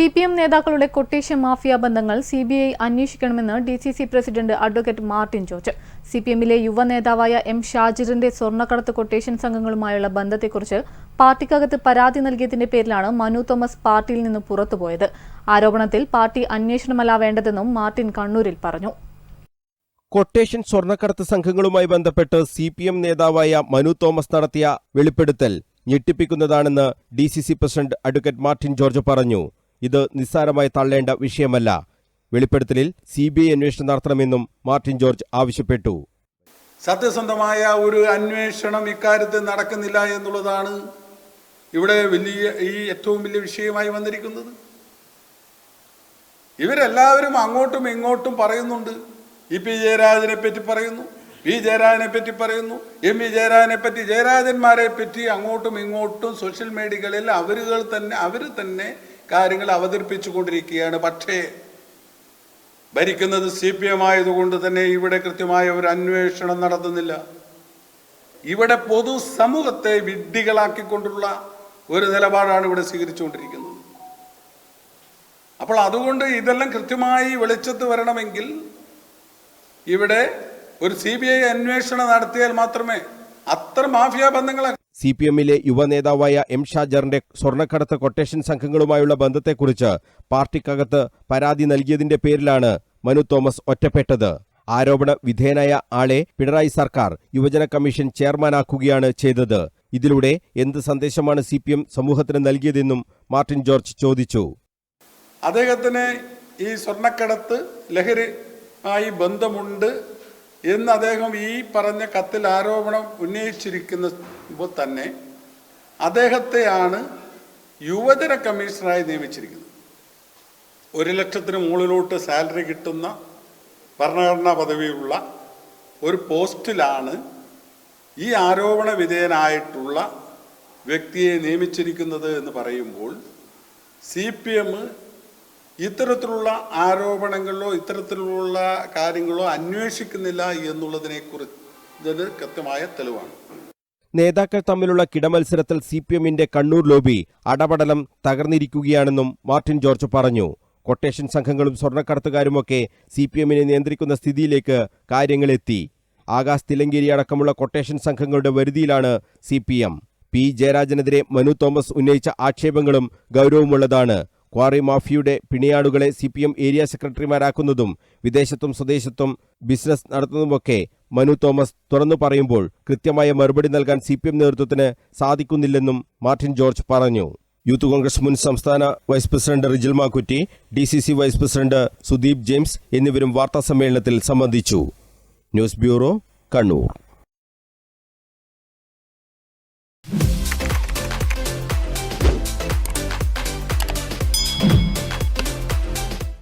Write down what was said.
C P M നേതാക്കളുടെ quotation mafia ബന്ധങ്ങൾ C B I അന്വേഷിക്കണമെന്ന് D C C president advocate Martin George. C P എമ്മിലെ യുവ നേതാവായ എം ഷാജിറിന്റെ സ്വർണക്കടത്ത് കൊട്ടേഷൻ സംഘങ്ങളുമായുള്ള ബന്ധത്തെക്കുറിച്ച് പാർട്ടിക്കകത്ത് പരാതി നൽകിയതിന്റെ പേരിലാണ് മനു തോമസ് പാർട്ടിയിൽ നിന്ന് പുറത്തുപോയത്. ആരോപണത്തിൽ പാർട്ടി അന്വേഷണമല്ല വേണ്ടതെന്നും മാർട്ടിൻ കണ്ണൂരിൽ പറഞ്ഞു. കൊട്ടേഷൻ സ്വർണക്കടത്ത് സംഘങ്ങളുമായി ബന്ധപ്പെട്ട് സി പി എം നേതാവായ മനു തോമസ് നടത്തിയ വെളിപ്പെടുത്തൽ ഞെട്ടിപ്പിക്കുന്നതാണെന്ന് D C C president advocate Martin George പറഞ്ഞു. ഇത് നിസ്സാരമായി തള്ളേണ്ട വിഷയമല്ല. വെളിപ്പെടുത്തലിൽ സി ബി ഐ അന്വേഷണം നടത്തണമെന്നും മാർട്ടിൻ ജോർജ് ആവശ്യപ്പെട്ടു. സത്യസന്ധമായ ഒരു അന്വേഷണം ഇക്കാര്യത്തിൽ നടക്കുന്നില്ല എന്നുള്ളതാണ് ഇവിടെ വലിയ ഈ ഏറ്റവും വലിയ വിഷയമായി വന്നിരിക്കുന്നത്. ഇവരെല്ലാവരും അങ്ങോട്ടും ഇങ്ങോട്ടും പറയുന്നുണ്ട്. ഇ പി ജയരാജനെ പറ്റി പറയുന്നു പി ജയരാജനെ പറ്റി പറയുന്നു എം വി ജയരാജനെ പറ്റി ജയരാജന്മാരെ പറ്റി അങ്ങോട്ടും ഇങ്ങോട്ടും സോഷ്യൽ മീഡിയകളിൽ അവരുകൾ തന്നെ അവർ തന്നെ കാര്യങ്ങൾ അവതരിപ്പിച്ചു കൊണ്ടിരിക്കുകയാണ് പക്ഷേ ഭരിക്കുന്നത് സി പി എം ആയതുകൊണ്ട് തന്നെ ഇവിടെ കൃത്യമായ ഒരു അന്വേഷണം നടത്തുന്നില്ല. ഇവിടെ പൊതു സമൂഹത്തെ വിഡ്ഢികളാക്കിക്കൊണ്ടുള്ള ഒരു നിലപാടാണ് ഇവിടെ സ്വീകരിച്ചുകൊണ്ടിരിക്കുന്നത്. അപ്പോൾ അതുകൊണ്ട് ഇതെല്ലാം കൃത്യമായി വെളിച്ചത്ത് വരണമെങ്കിൽ ഇവിടെ ഒരു സി ബി ഐ അന്വേഷണം നടത്തിയാൽ മാത്രമേ അത്ര മാഫിയ ബന്ധങ്ങളെ സി പി എമ്മിലെ യുവ നേതാവായ എം ഷാജറിന്റെ സ്വർണക്കടത്ത് കൊട്ടേഷൻ സംഘങ്ങളുമായുള്ള ബന്ധത്തെക്കുറിച്ച് പാർട്ടിക്കകത്ത് പരാതി നൽകിയതിന്റെ പേരിലാണ് മനു തോമസ് ഒറ്റപ്പെട്ടത്. ആരോപണ വിധേയനായ ആളെ പിണറായി സർക്കാർ യുവജന കമ്മീഷൻ ചെയർമാനാക്കുകയാണ് ചെയ്തത്. ഇതിലൂടെ എന്ത് സന്ദേശമാണ് സി പി എം സമൂഹത്തിന് നൽകിയതെന്നും മാർട്ടിൻ ജോർജ് ചോദിച്ചു. അദ്ദേഹത്തിന് ഈ സ്വർണക്കടത്ത് ലഹരി ആയി ബന്ധമുണ്ട്. എന്ന് അദ്ദേഹം ഈ പറഞ്ഞ കത്തിൽ ആരോപണം ഉന്നയിച്ചിരിക്കുന്ന തന്നെ അദ്ദേഹത്തെയാണ് യുവജന കമ്മീഷണറായി നിയമിച്ചിരിക്കുന്നത്. ഒരു ലക്ഷത്തിന് മുകളിലോട്ട് സാലറി കിട്ടുന്ന ഭരണഘടനാ പദവിയുള്ള ഒരു പോസ്റ്റിലാണ് ഈ ആരോപണ വിധേയനായിട്ടുള്ള വ്യക്തിയെ നിയമിച്ചിരിക്കുന്നത് എന്ന് പറയുമ്പോൾ സി പി എം ഇത്തരത്തിലുള്ള ആരോപണങ്ങളിലോ ഇത്തരത്തിലുള്ള കാര്യങ്ങളോ അന്വേഷിക്കുന്നില്ല എന്നുള്ളതിനെ കുറിച്ച് കൃത്യമായ തെളിവാണ്. നേതാക്കൾ തമ്മിലുള്ള കിടമത്സരത്തിൽ സി പി എമ്മിന്റെ കണ്ണൂർ ലോബി അടപടലം തകർന്നിരിക്കുകയാണെന്നും മാർട്ടിൻ ജോർജ് പറഞ്ഞു. കൊട്ടേഷൻ സംഘങ്ങളും സ്വർണക്കടത്തുകാരുമൊക്കെ സി പി എമ്മിനെ നിയന്ത്രിക്കുന്ന സ്ഥിതിയിലേക്ക് കാര്യങ്ങളെത്തി. ആകാശ് തിലങ്കേരി അടക്കമുള്ള കൊട്ടേഷൻ സംഘങ്ങളുടെ വരുതിയിലാണ് സി പി എം പി ജയരാജനെതിരെ മനു തോമസ് ഉന്നയിച്ച ആക്ഷേപങ്ങളും ഗൗരവമുള്ളതാണ്. ക്വാറി മാഫിയുടെ പിണിയാടുകളെ സി പി എം ഏരിയ സെക്രട്ടറിമാരാക്കുന്നതും വിദേശത്തും സ്വദേശത്തും ബിസിനസ് നടത്തുന്നതുമൊക്കെ മനു തോമസ് തുറന്നു പറയുമ്പോൾ കൃത്യമായ മറുപടി നൽകാൻ സി നേതൃത്വത്തിന് സാധിക്കുന്നില്ലെന്നും മാർട്ടിൻ ജോർജ് പറഞ്ഞു. യൂത്ത് കോൺഗ്രസ് മുൻ സംസ്ഥാന vice president Rijil Makkutty D C C vice president Sudeep James എന്നിവരും വാർത്താസമ്മേളനത്തിൽ സംബന്ധിച്ചു. News bureau Kannur.